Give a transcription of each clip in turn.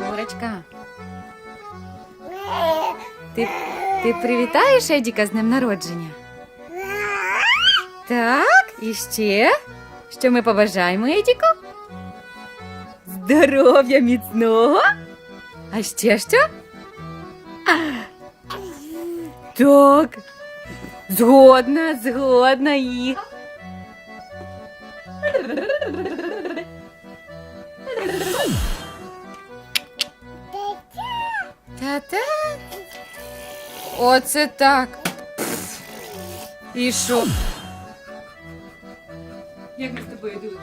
Мурочка, ти, ти привітаєш Едіка з днем народження? Так, і ще? Що ми побажаємо Едіку? Здоров'я міцного. А ще що? Так. Згодна, згодна і. Та-та. Оце так. І що? Як ми з тобою дуже?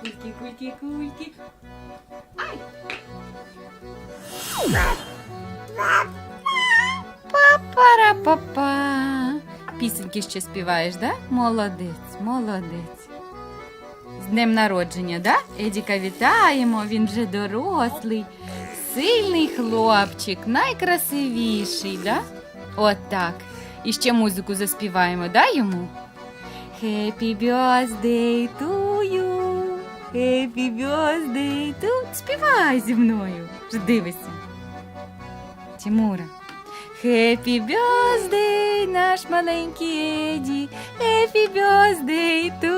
Кульки, кульки, кульки. Ай! Папара-папа. Пісеньки ще співаєш, да? Молодець, молодець. З днем народження, да? Едіка вітаємо, він вже дорослий, сильний хлопчик, найкрасивіший, да? От так. І ще музику заспіваємо, да, йому? Happy birthday to you. Happy birthday to... Співай зі мною. Дивися. Тимура. Happy birthday, наш маленький Еді. Happy birthday to.